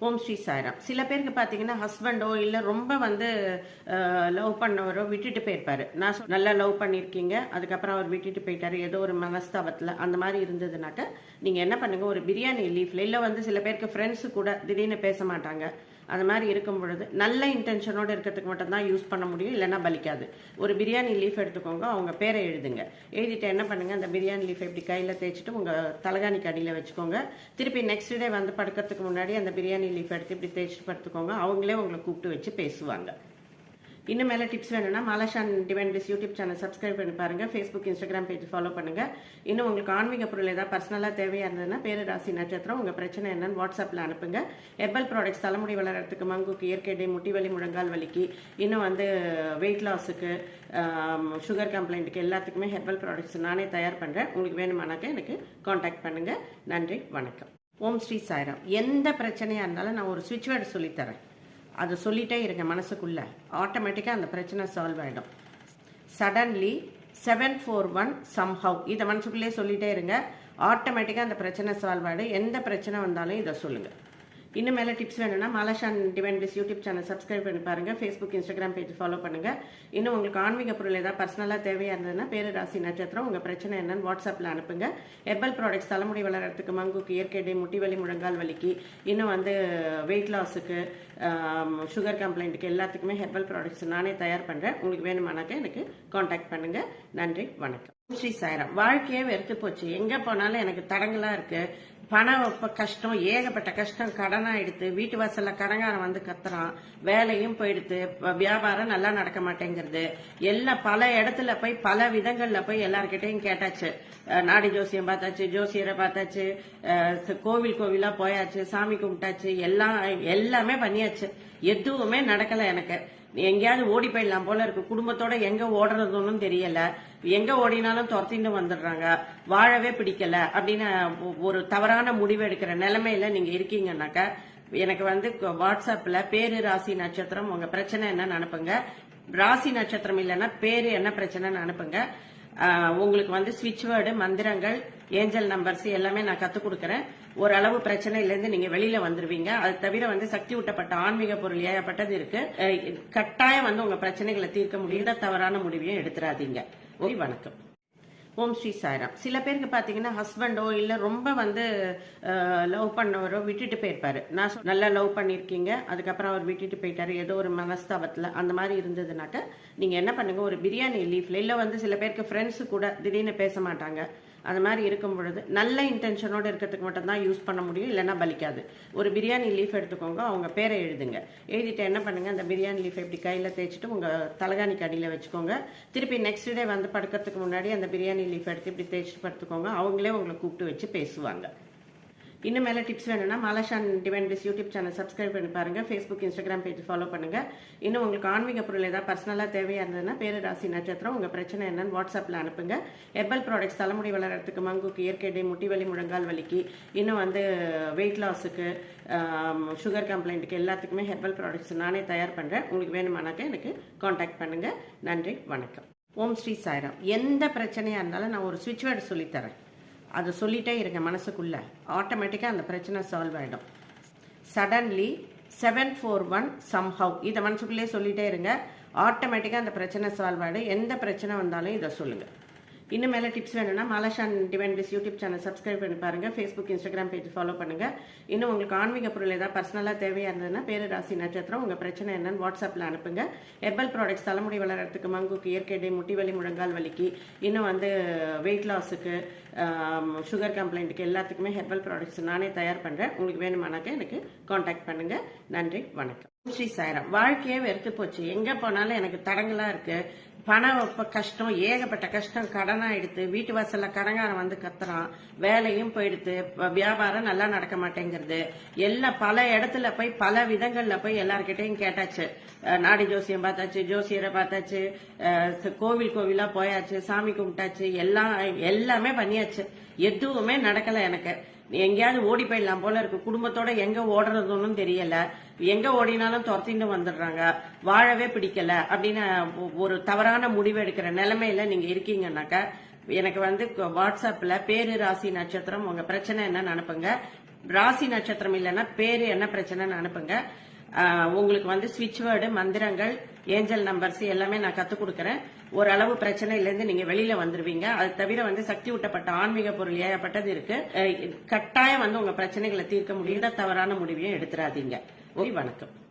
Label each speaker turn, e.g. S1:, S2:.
S1: ஓம் ஸ்ரீ சாய்ராம் சில பேருக்கு பார்த்தீங்கன்னா ஹஸ்பண்டோ இல்லை ரொம்ப வந்து லவ் பண்ணவரோ விட்டுட்டு போயிருப்பாரு. நான் சொ- நல்லா லவ் பண்ணியிருக்கீங்க அதுக்கப்புறம் அவர் விட்டுட்டு போயிட்டாரு. ஏதோ ஒரு மனஸ்தாபத்தில் அந்த மாதிரி இருந்ததுனாக்க நீங்கள் என்ன பண்ணுங்கள் ஒரு பிரியாணி லீஃப்ல இல்லை வந்து சில பேருக்கு ஃப்ரெண்ட்ஸு கூட திடீர்னு பேச மாட்டாங்க. அந்த மாதிரி இருக்கும் பொழுது நல்ல இன்டென்ஷனோடு இருக்கிறதுக்கு மட்டும்தான் யூஸ் பண்ண முடியும் இல்லைன்னா பலிக்காது. ஒரு பிரியாணி லீஃப் எடுத்துக்கோங்க அவங்க பேரை எழுதுங்க. எழுதிட்டு என்ன பண்ணுங்கள் அந்த பிரியாணி லீஃப் இப்படி கையில் தேய்ச்சிட்டு உங்கள் தலகாணிக்கு அடியில் வச்சுக்கோங்க. திருப்பி நெக்ஸ்ட் டே வந்து படுக்கிறதுக்கு முன்னாடி அந்த பிரியாணி லீஃப் எடுத்து இப்படி தேய்ச்சிட்டு படுத்துக்கோங்க. அவங்களே உங்களை கூப்பிட்டு வச்சு பேசுவாங்க. இன்னும் மேலே டிப்ஸ் வேணும்னா Malashan divine plus YouTube channel subscribe பண்ணி பாருங்க. ஃபேஸ்புக் இன்ஸ்டாகிராம் பேஜ் ஃபாலோ பண்ணுங்க. இன்னும் உங்களுக்கு ஆன்மீக பொருள் ஏதாவது பர்சனலாக தேவையாக இருந்ததுன்னா பேரு ராசி நட்சத்திரம் உங்கள் பிரச்சனை என்னன்னு வாட்ஸ்அப்பில் அனுப்புங்க. ஹெர்பல் ப்ராடக்ட்ஸ் தலைமுடி வளர்றதுக்கு மங்குக்கு இயற்கை முட்டி வலி முழங்கால் வலிக்கு இன்னும் வந்து வெயிட் லாஸுக்கு சுகர் கம்ப்ளைண்ட்டுக்கு எல்லாத்துக்குமே ஹெர்பல் ப்ராடக்ட்ஸ் நானே தயார் பண்ணுறேன் உங்களுக்கு வேணுமானாக்க எனக்கு காண்டாக்ட் பண்ணுங்கள் நன்றி வணக்கம். ஓம் ஸ்ரீ சாய்ராம். எந்த பிரச்சனையாக இருந்தாலும் நான் ஒரு சுவிட்ச் வேர்டு சொல்லித்தரேன். அதை சொல்லிட்டே இருங்க மனசுக்குள்ளே. ஆட்டோமேட்டிக்காக அந்த பிரச்சனை சால்வ் ஆகிடும் suddenly seven four one somehow இதை மனசுக்குள்ளேயே சொல்லிட்டே இருங்க. ஆட்டோமேட்டிக்காக அந்த பிரச்சனை சால்வ் ஆகிடும் எந்த பிரச்சனை வந்தாலும் இதை சொல்லுங்கள் இன்னும் மேலே டிப்ஸ் வேணும்னா Malashan divine plus YouTube channel subscribe பண்ணி பாருங்க. ஃபேஸ்புக் இன்ஸ்டாகிராம் பேஜ் ஃபாலோ பண்ணுங்க. இன்னும் உங்களுக்கு ஆன்மீக பொருள் ஏதாவது பர்சனலாக தேவையாக இருந்ததுன்னா பேரு ராசி நட்சத்திரம் உங்கள் பிரச்சனை என்னன்னு வாட்ஸ்அப்பில் அனுப்புங்க. ஹெர்பல் ப்ராடக்ட்ஸ் தலைமுடி வளர்றதுக்கு மங்குக்கு இயற்கை முட்டி வலி முழங்கால் வலிக்கு இன்னும் வந்து வெயிட் லாஸுக்கு சுகர் கம்ப்ளைண்ட்டுக்கு எல்லாத்துக்குமே ஹெர்பல் ப்ராடக்ட்ஸ் நானே தயார் பண்ணுறேன் உங்களுக்கு வேணுமானாக்க எனக்கு காண்டாக்ட் பண்ணுங்க. நன்றி வணக்கம். ஸ்ரீ சாயரம் வாழ்க்கையே வெறுத்து போச்சு. எங்க போனாலும் எனக்கு தடங்கலாக இருக்கு. பணம் இப்போ கஷ்டம் ஏகப்பட்ட கஷ்டம் கடனா எடுத்து வீட்டு வாசல்ல கடங்காரன் வந்து கத்துறான் வேலையும் போயிடுது வியாபாரம் நல்லா நடக்க மாட்டேங்கிறது. எல்லாம் பல இடத்துல போய் பல விதங்கள்ல போய் எல்லார்கிட்டையும் கேட்டாச்சு. நாடி ஜோசியம் பார்த்தாச்சு ஜோசியரை பார்த்தாச்சு கோவில் கோவிலா போயாச்சு சாமி கும்பிட்டாச்சு எல்லாம் எல்லாமே பண்ணியாச்சு. எதுவுமே நடக்கல எனக்கு. எங்கேயாவது ஓடி போயிடலாம் போல இருக்கு. குடும்பத்தோட எங்க ஓடுறதுன்னு தெரியல. எங்க ஓடினாலும் துரத்திட்டு வந்துடுறாங்க. வாழவே பிடிக்கல அப்படின்னு ஒரு தவறான முடிவு எடுக்கிற நிலைமையில நீங்க இருக்கீங்கன்னாக்கா எனக்கு வந்து வாட்ஸ்அப்ல பேரு ராசி நட்சத்திரம் உங்க பிரச்சனை என்னன்னு அனுப்புங்க. ராசி நட்சத்திரம் இல்லைன்னா பேரு என்ன பிரச்சனைன்னு அனுப்புங்க. உங்களுக்கு வந்து ஸ்விட்ச் வேர்டு மந்திரங்கள் ஏஞ்சல் நம்பர்ஸ் எல்லாமே நான் கத்துக் கொடுக்குறேன். ஓரளவு பிரச்சனையிலேருந்து நீங்க வெளியில வந்துருவீங்க. அது தவிர வந்து சக்தி ஊட்டப்பட்ட ஆன்மீக பொருள் ஏகப்பட்டது இருக்கு. கட்டாயம் வந்து உங்க பிரச்சனைகளை தீர்க்க முடியாத தவறான முடிவையும் எடுத்துடாதீங்க ஓய் வணக்கம். ஓம் ஸ்ரீ சாய்ராம். சில பேருக்கு பார்த்தீங்கன்னா ஹஸ்பண்டோ இல்லை ரொம்ப வந்து லவ் பண்ணவரோ விட்டுட்டு போயிருப்பாரு. நான் நல்லா லவ் பண்ணியிருக்கீங்க அதுக்கப்புறம் அவர் விட்டுட்டு போயிட்டாரு. ஏதோ ஒரு மனஸ்தாபத்தில் அந்த மாதிரி இருந்ததுனாக்க நீங்கள் என்ன பண்ணுங்க? ஒரு பிரியாணி லீஃப்ல இல்லை வந்து சில பேருக்கு ஃப்ரெண்ட்ஸு கூட திடீர்னு பேச மாட்டாங்க. அந்த மாதிரி இருக்கும் பொழுது நல்ல இன்டென்ஷனோடு இருக்கிறதுக்கு மட்டும்தான் யூஸ் பண்ண முடியும் இல்லைன்னா பலிக்காது. ஒரு பிரியாணி லீஃப் எடுத்துக்கோங்க அவங்க பேரை எழுதுங்க. எழுதிட்டு என்ன பண்ணுங்கள் அந்த பிரியாணி லீஃப் இப்படி கையில் தேய்ச்சிட்டு உங்கள் தலகாணிக்கு அடியில் வச்சுக்கோங்க. திருப்பி நெக்ஸ்ட் டே வந்து படுக்கிறதுக்கு முன்னாடி அந்த பிரியாணி லீஃப் எடுத்து இப்படி தேய்ச்சிட்டு படுத்துக்கோங்க. அவங்களே உங்களை கூப்பிட்டு வச்சு பேசுவாங்க. இன்னும் மேலே டிப்ஸ் வேணும்னா Malashan divine plus YouTube channel subscribe பண்ணி பாருங்கள் ஃபேஸ்புக் இன்ஸ்டாகிராம் பேஜ் ஃபாலோ பண்ணுங்க. இன்னும் உங்களுக்கு ஆன்மீக பொருள் ஏதாவது பர்சனலாக தேவையாக இருந்ததுன்னா பேரு ராசி நட்சத்திரம் உங்கள் பிரச்சனை என்னன்னு வாட்ஸ்அப்பில் அனுப்புங்க. ஹெர்பல் ப்ராடக்ட்ஸ் தலைமுடி வளர்கிறதுக்கு மங்குக்கு இயற்கை முட்டி வலி முழங்கால் வலிக்கு இன்னும் வந்து வெயிட் லாஸுக்கு சுகர் கம்ப்ளைண்ட்டுக்கு எல்லாத்துக்குமே ஹெர்பல் ப்ராடக்ட்ஸ் நானே தயார் பண்ணுறேன் உங்களுக்கு வேணுமானாக்க எனக்கு காண்டாக்ட் பண்ணுங்கள் நன்றி வணக்கம். ஓம் ஸ்ரீ சாய்ராம். எந்த பிரச்சனையாக இருந்தாலும் நான் ஒரு சுவிட்ச் வேர்டு சொல்லித்தரேன். அதை சொல்லிட்டே இருங்க மனசுக்குள்ளே. ஆட்டோமேட்டிக்காக அந்த பிரச்சனை சால்வ் ஆகிடும் suddenly seven four one somehow இதை மனசுக்குள்ளேயே சொல்லிகிட்டே இருங்க. ஆட்டோமேட்டிக்காக அந்த பிரச்சனை சால்வ் ஆகிடும் எந்த பிரச்சனை வந்தாலும் இதை சொல்லுங்கள் இன்னும் மேலே டிப்ஸ் வேணும்னா Malashan divine plus YouTube channel subscribe பண்ணி பாருங்கள் ஃபேஸ்புக் இன்ஸ்டாகிராம் பேஜ் ஃபாலோ பண்ணுங்கள் இன்னும் உங்களுக்கு ஆன்மீக பொருள் ஏதாவது பர்சனலாக தேவையாக இருந்ததுன்னா பேரு ராசி நட்சத்திரம் உங்கள் பிரச்சனை என்னன்னு வாட்ஸ்அப்பில் அனுப்புங்க. ஹெர்பல் ப்ராடக்ட்ஸ் தலைமுடி வளர்றதுக்கு மங்குக்கு இயற்கை முட்டி வலி முழங்கால் வலிக்கு இன்னும் வந்து வெயிட் லாஸுக்கு சுகர் கம்ப்ளைண்ட்டுக்கு எல்லாத்துக்குமே ஹெர்பல் ப்ராடக்ட்ஸ் நானே தயார் பண்ணுறேன் உங்களுக்கு வேணுமானாக்க எனக்கு காண்டாக்ட் பண்ணுங்கள் நன்றி வணக்கம். ஸ்ரீ சாயிரம். வாழ்க்கையே வெறுத்து போச்சு. எங்க போனாலும் எனக்கு தடங்களா இருக்கு. பணம் இப்ப கஷ்டம். ஏகப்பட்ட கஷ்டம். கடனா எடுத்து வீட்டு வாசல்ல கடங்காரன் வந்து கத்துறான். வேலையும் போயிடுத்து. வியாபாரம் நல்லா நடக்க மாட்டேங்கிறது. எல்லாம் பல இடத்துல போய் பல விதங்கள்ல போய் எல்லார்கிட்டயும் கேட்டாச்சு. நாடி ஜோசியம் பார்த்தாச்சு ஜோசியரை பார்த்தாச்சு. கோவில் கோவிலா போயாச்சு சாமி கும்பிட்டாச்சு. எல்லாம் எல்லாமே பண்ணியாச்சு. எதுவுமே நடக்கல எனக்கு. எங்கேயாவது ஓடி போயிடலாம் போல இருக்கு. குடும்பத்தோட எங்க ஓடுறதுன்னு தெரியல. எங்க ஓடினாலும் துரத்திட்டு வந்துடுறாங்க. வாழவே பிடிக்கல அப்படின்னு ஒரு தவறான முடிவு எடுக்கிற நிலைமையில நீங்க இருக்கீங்கன்னாக்கா எனக்கு வந்து வாட்ஸ்அப்ல பேரு ராசி நட்சத்திரம் உங்க பிரச்சனை என்னன்னு அனுப்புங்க. ராசி நட்சத்திரம் இல்லைன்னா பேரு என்ன பிரச்சனைன்னு அனுப்புங்க. உங்களுக்கு வந்து ஸ்விட்ச் வேர்டு மந்திரங்கள் ஏஞ்சல் நம்பர்ஸ் எல்லாமே நான் கத்துக் கொடுக்கறேன். ஓரளவு பிரச்சனையிலேருந்து நீங்க வெளியில வந்துருவீங்க. அது தவிர வந்து சக்தி ஊட்டப்பட்ட ஆன்மீக பொருள் ஏகப்பட்டது இருக்கு. கட்டாயம் வந்து உங்க பிரச்சனைகளை தீர்க்க முடியும். தவறான முடிவையும் எடுத்துறாதீங்க. ஓய் வணக்கம்.